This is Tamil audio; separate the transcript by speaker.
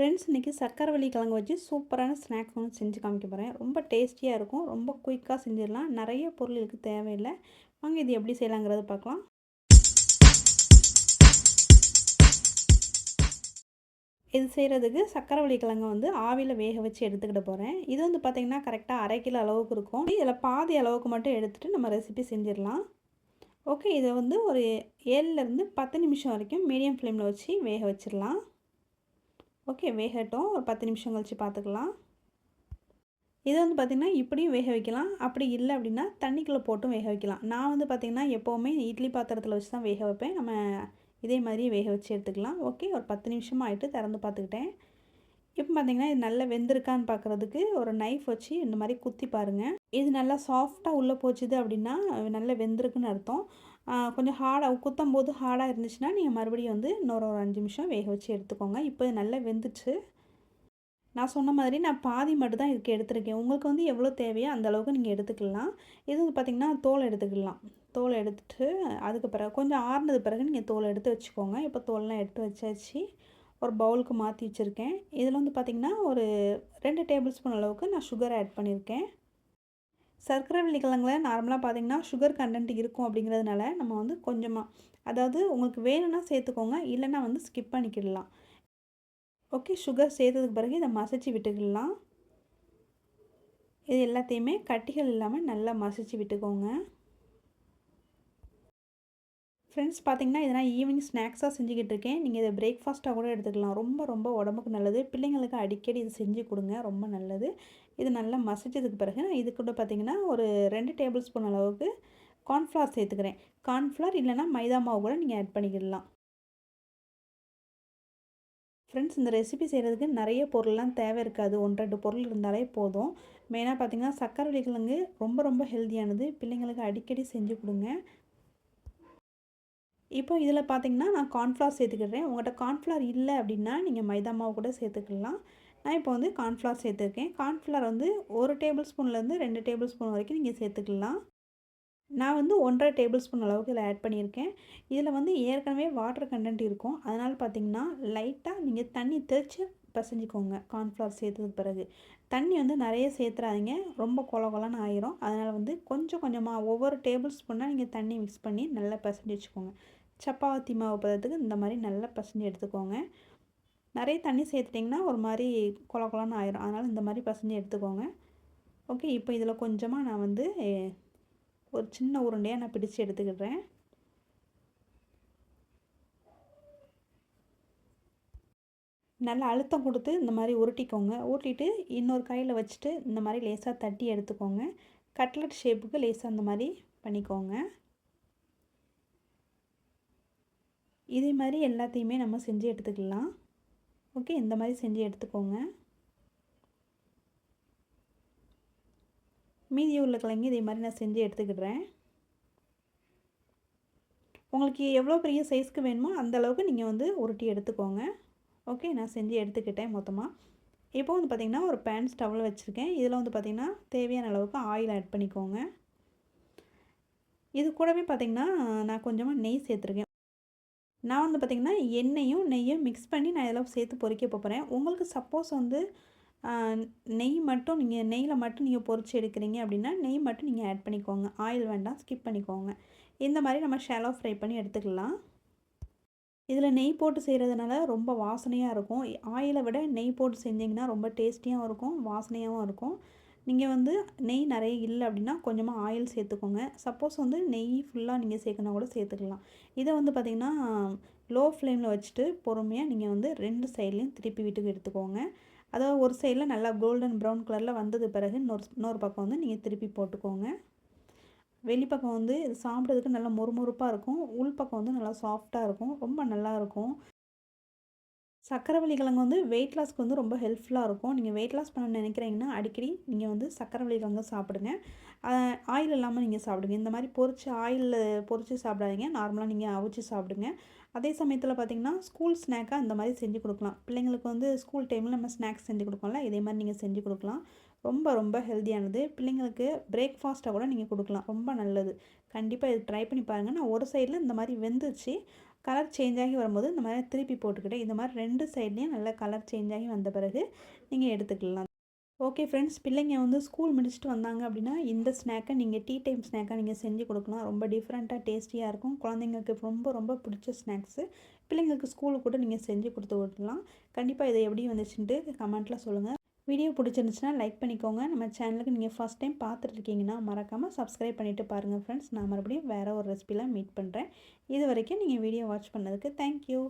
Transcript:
Speaker 1: ஃப்ரெண்ட்ஸ் இன்றைக்கி சர்க்கரை கிழங்கு வச்சு சூப்பரான ஸ்நாக்ஸ் ஒன்று செஞ்சு காமிக்க போகிறேன் ரொம்ப டேஸ்டியாக இருக்கும். ரொம்ப குயிக்காக செஞ்சிடலாம். நிறைய பொருளுக்கு தேவையில்லை. வாங்க இது எப்படி செய்யலாங்கிறத பார்க்கலாம். இது செய்கிறதுக்கு சர்க்கரை கிழங்கு வந்து ஆவியில் வேக வச்சு எடுத்துக்கிட்டு போகிறேன் இது வந்து பார்த்திங்கன்னா கரெக்டாக அரை கிலோ அளவுக்கு இருக்கும். இதில் பாதி அளவுக்கு மட்டும் எடுத்துகிட்டு நம்ம ரெசிபி செஞ்சிடலாம். ஓகே இதை வந்து ஒரு ஏழுலேருந்து பத்து நிமிஷம் வரைக்கும் மீடியம் ஃப்ளேமில் வச்சு வேக வச்சிடலாம். ஓகே வேகட்டும். ஒரு பத்து நிமிஷம் கழித்து பார்த்துக்கலாம் இதை வந்து பார்த்திங்கன்னா இப்படியும் வேக வைக்கலாம். அப்படி இல்லை அப்படின்னா தண்ணிக்குள்ளே போட்டும் வேக வைக்கலாம். நான் வந்து பார்த்திங்கன்னா எப்போவுமே இட்லி பாத்திரத்தில் வச்சு தான் வேக வைப்பேன். நம்ம இதே மாதிரி வேக வச்சு எடுத்துக்கலாம். ஓகே ஒரு பத்து நிமிஷமாக ஆகிட்டு திறந்து பார்த்துக்கிட்டேன் இப்போ பார்த்திங்கன்னா இது நல்லா வெந்திருக்கான்னு பார்க்குறதுக்கு ஒரு நைஃப் வச்சு இந்த மாதிரி குத்தி பாருங்கள் இது நல்லா சாஃப்டாக உள்ளே போச்சுது அப்படின்னா நல்லா வெந்திருக்குன்னு அர்த்தம். கொஞ்சம் ஹார்டாக குத்தும் போது ஹார்டாக இருந்துச்சுன்னா நீங்கள் மறுபடியும் வந்து இன்னொரு ஒரு அஞ்சு நிமிஷம் வேக வச்சு எடுத்துக்கோங்க. இப்போ இது நல்லா வெந்துச்சு. நான் சொன்ன மாதிரி நான் பாதி மட்டும் தான் இதுக்கு எடுத்துருக்கேன். உங்களுக்கு வந்து எவ்வளோ தேவையோ அந்த அளவுக்கு நீங்கள் எடுத்துக்கலாம். இது வந்து பார்த்திங்கன்னா தோல் எடுத்துக்கலாம். தோல் எடுத்துட்டு அதுக்கு பிறகு கொஞ்சம் ஆறுனது பிறகு நீங்கள் தோல் எடுத்து வச்சுக்கோங்க. இப்போ தோல்லாம் எடுத்து வச்சாச்சு. ஒரு பவுலுக்கு மாற்றி வச்சுருக்கேன். இதில் வந்து பார்த்திங்கன்னா ஒரு ரெண்டு டேபிள் ஸ்பூன் அளவுக்கு நான் சுகர் ஆட் பண்ணியிருக்கேன். சர்க்கரை வெள்ளிக்கிழங்கில் நார்மலாக பார்த்திங்கன்னா சுகர் கண்டென்ட் இருக்கும் அப்படிங்கிறதுனால நம்ம வந்து கொஞ்சமாக அதாவது உங்களுக்கு வேணும்னா சேர்த்துக்கோங்க இல்லைன்னா வந்து ஸ்கிப் பண்ணிக்கிடலாம். ஓகே சுகர் சேர்த்ததுக்கு பிறகு இதை மசிச்சு விட்டுக்கிடலாம். இது எல்லாத்தையுமே கட்டிகள் இல்லாமல் நல்லா மசிச்சு விட்டுக்கோங்க. ஃப்ரெண்ட்ஸ் பார்த்தீங்கன்னா இதெல்லாம் ஈவினிங் ஸ்நாக்ஸாக செஞ்சுக்கிட்டு இருக்கேன். நீங்கள் இதை பிரேக்ஃபாஸ்ட்டாக கூட எடுத்துக்கலாம். ரொம்ப ரொம்ப உடம்புக்கு நல்லது. பிள்ளைங்களுக்கு அடிக்கடி இது செஞ்சு கொடுங்க. ரொம்ப நல்லது. இது நல்லா மசிச்சதுக்கு பிறகு நான் இது கூட பார்த்திங்கன்னா ஒரு ரெண்டு டேபிள் ஸ்பூன் அளவுக்கு கார்ன்ஃப்ளவர் சேர்த்துக்கிறேன். கார்ன்ஃப்ளவர் இல்லைனா மைதா மாவு கூட நீங்கள் ஆட் பண்ணிக்கிடலாம். ஃப்ரெண்ட்ஸ் இந்த ரெசிபி செய்கிறதுக்கு நிறைய பொருள்லாம் தேவை இருக்காது. ஒன்று ரெண்டு பொருள் இருந்தாலே போதும். மெயினாக பார்த்திங்கன்னா சக்கரை கிழங்கு ரொம்ப ரொம்ப ஹெல்த்தியானது பிள்ளைங்களுக்கு அடிக்கடி செஞ்சு கொடுங்க. இப்போ இதில் பார்த்தீங்கன்னா நான் கார்ன்ஃப்ளவர் சேர்த்துக்கிறேன் உங்கள்கிட்ட கார்ன்ஃப்ளவர் இல்லை அப்படின்னா நீங்கள் மைதா மாவு கூட சேர்த்துக்கலாம். நான் இப்போ வந்து கார்ன்ஃப்ளவர் சேர்த்துருக்கேன். கார்ன்ஃப்ளவர் வந்து ஒரு டேபிள் ஸ்பூன்லேருந்து ரெண்டு டேபிள் ஸ்பூன் வரைக்கும் நீங்கள் சேர்த்துக்கலாம். நான் வந்து ஒன்றரை டேபிள் ஸ்பூன் அளவுக்கு இதில் ஆட் பண்ணியிருக்கேன். இதில் வந்து ஏற்கனவே வாட்டர் கண்டென்ட் இருக்கும். அதனால் பார்த்திங்கன்னா லைட்டாக நீங்கள் தண்ணி தெளித்து பசைஞ்சிக்கோங்க கார்ன்ஃப்ளவர் சேர்த்ததுக்கு பிறகு. தண்ணி வந்து நிறைய சேர்த்துறாதீங்க. ரொம்ப கொல கொலன்னு ஆயிரும். அதனால் வந்து கொஞ்சம் கொஞ்சமாக ஒவ்வொரு டேபிள் ஸ்பூனாக நீங்கள் தண்ணி மிக்ஸ் பண்ணி நல்லா பசைஞ்சு வச்சுக்கோங்க. சப்பாத்தி மாவு பதத்துக்கு இந்த மாதிரி நல்லா பசஞ்சு எடுத்துக்கோங்க. நிறைய தண்ணி சேர்த்துட்டிங்கன்னா ஒரு மாதிரி கொல கொலன்னு ஆயிரும். அதனால் இந்த மாதிரி பசஞ்சு எடுத்துக்கோங்க. ஓகே இப்போ இதில் கொஞ்சமாக நான் வந்து ஒரு சின்ன உருண்டையாக நான் பிடிச்சு எடுத்துக்கிடுறேன். நல்லா அழுத்தம் கொடுத்து இந்த மாதிரி உருட்டிக்கோங்க. உருட்டிட்டு இன்னொரு கையில் வச்சுட்டு இந்த மாதிரி லேசாக தட்டி எடுத்துக்கோங்க. கட்லட் ஷேப்புக்கு லேசாக அந்த மாதிரி பண்ணிக்கோங்க. இதே மாதிரி எல்லாத்தையுமே நம்ம செஞ்சு எடுத்துக்கலாம். ஓகே இந்த மாதிரி செஞ்சு எடுத்துக்கோங்க. மீதி உள்ள கிழங்கு இதே மாதிரி நான் செஞ்சு எடுத்துக்கிடுறேன். உங்களுக்கு எவ்வளோ பெரிய சைஸ்க்கு வேணுமோ அந்த அளவுக்கு நீங்கள் வந்து உருட்டி எடுத்துக்கோங்க. ஓகே நான் செஞ்சு எடுத்துக்கிட்டேன் மொத்தமாக இப்போ வந்து பார்த்திங்கன்னா ஒரு பேன் ஸ்டவ்வில் வச்சுருக்கேன். இதில் வந்து பார்த்திங்கன்னா தேவையான அளவுக்கு ஆயில் ஆட் பண்ணிக்கோங்க. இது கூடவே பார்த்திங்கன்னா நான் கொஞ்சமாக நெய் சேர்த்துருக்கேன். நான் வந்து பார்த்திங்கன்னா எண்ணெயும் நெய்யும் மிக்ஸ் பண்ணி நான் இதெல்லாம் சேர்த்து பொறிக்க போகிறேன் உங்களுக்கு சப்போஸ் வந்து நெய் மட்டும் நீங்கள் நெய்யில் மட்டும் நீங்கள் பொறிச்சு எடுக்கிறீங்க அப்படின்னா நெய் மட்டும் நீங்கள் ஆட் பண்ணிக்கோங்க. ஆயில் வேண்டாம் ஸ்கிப் பண்ணிக்கோங்க. இந்த மாதிரி நம்ம ஷேலோ ஃப்ரை பண்ணி எடுத்துக்கலாம். இதில் நெய் போட்டு செய்கிறதுனால ரொம்ப வாசனையாக இருக்கும். ஆயிலை விட நெய் போட்டு செஞ்சிங்கன்னா ரொம்ப டேஸ்டியாகவும் இருக்கும் வாசனையாகவும் இருக்கும். நீங்கள் வந்து நெய் நிறைய இல்லை அப்படின்னா கொஞ்சமாக ஆயில் சேர்த்துக்கோங்க. சப்போஸ் வந்து நெய் ஃபுல்லாக நீங்கள் சேர்க்கணும் கூட சேர்த்துக்கலாம். இதை வந்து பார்த்திங்கன்னா லோ ஃப்ளேமில் வச்சுட்டு பொறுமையாக நீங்கள் வந்து ரெண்டு சைட்லேயும் திருப்பி வீட்டுக்கு எடுத்துக்கோங்க. அதாவது ஒரு சைடில் நல்லா கோல்டன் ப்ரௌன் கலரில் வந்தது பிறகு இன்னொரு இன்னொரு பக்கம் வந்து நீங்கள் திருப்பி போட்டுக்கோங்க. வெளிப்பக்கம் வந்து இது சாப்பிட்றதுக்கு நல்லா மொறுமொறுப்பாக இருக்கும். உள் பக்கம் வந்து நல்லா சாஃப்டாக இருக்கும். ரொம்ப நல்லாயிருக்கும் சக்கரவள்ளி கிழங்கு வந்து வெயிட் லாஸ்க்கு வந்து ரொம்ப ஹெல்ப்ஃபுல்லாக இருக்கும். நீங்கள் வெயிட் லாஸ் பண்ண நினைக்கிறீங்கன்னா அடிக்கடி நீங்கள் வந்து சக்கரவள்ளி கிழங்கு சாப்பிடுங்க. ஆயில் இல்லாமல் நீங்கள் சாப்பிடுங்க. இந்த மாதிரி பொறிச்சு ஆயிலில் பொறிச்சு சாப்பிடாதீங்க. நார்மலாக நீங்கள் அவிச்சு சாப்பிடுங்க. அதே சமயத்தில் பார்த்திங்கன்னா ஸ்கூல் ஸ்நாக்காக இந்த மாதிரி செஞ்சு கொடுக்கலாம். பிள்ளைங்களுக்கு வந்து ஸ்கூல் டைமில் நம்ம ஸ்நாக்ஸ் செஞ்சு கொடுக்கோம்ல இதே மாதிரி நீங்கள் செஞ்சு கொடுக்கலாம். ரொம்ப ரொம்ப ஹெல்த்தியானது பிள்ளைங்களுக்கு பிரேக்ஃபாஸ்ட்டாக கூட நீங்கள் கொடுக்கலாம். ரொம்ப நல்லது. கண்டிப்பாக இது ட்ரை பண்ணி பாருங்கள் நான் ஒரு சைடில் இந்த மாதிரி வெந்துச்சு கலர் சேஞ்ச் ஆகி வரும்போது இந்த மாதிரி திருப்பி போட்டுக்கிட்டு இந்த மாதிரி ரெண்டு சைட்லேயும் நல்லா கலர் சேஞ்ச் ஆகி வந்த பிறகு நீங்கள் எடுத்துக்கலாம். ஓகே ஃப்ரெண்ட்ஸ் பிள்ளைங்க வந்து ஸ்கூல் முடிச்சுட்டு வந்தாங்க அப்படின்னா இந்த ஸ்நாக்கை நீங்கள் டீ டைம் ஸ்நாக்காக நீங்கள் செஞ்சு கொடுக்கலாம். ரொம்ப டிஃப்ரெண்ட்டாக டேஸ்டியாக இருக்கும். குழந்தைங்களுக்கு ரொம்ப ரொம்ப பிடிச்ச ஸ்நாக்ஸு பிள்ளைங்களுக்கு ஸ்கூலுக்கு கூட நீங்கள் செஞ்சு கொடுத்து விடலாம். கண்டிப்பாக இதை எப்படி வந்துச்சுன்ட்டு கமெண்ட்டில் சொல்லுங்கள் வீடியோ பிடிச்சிருந்துச்சுன்னா லைக் பண்ணிக்கோங்க. நம்ம சேனலுக்கு நீங்கள் ஃபஸ்ட் டைம் பார்த்துட்ருக்கீங்கன்னா மறக்காமல் சப்ஸ்கிரைப் பண்ணிவிட்டு பாருங்கள் ஃப்ரெண்ட்ஸ் நான் மறுபடியும் வேறு ஒரு ரெசிபிலாம் மீட் பண்ணுறேன் இது வரைக்கும் நீங்கள் வீடியோ வாட்ச் பண்ணதுக்கு தேங்க்யூ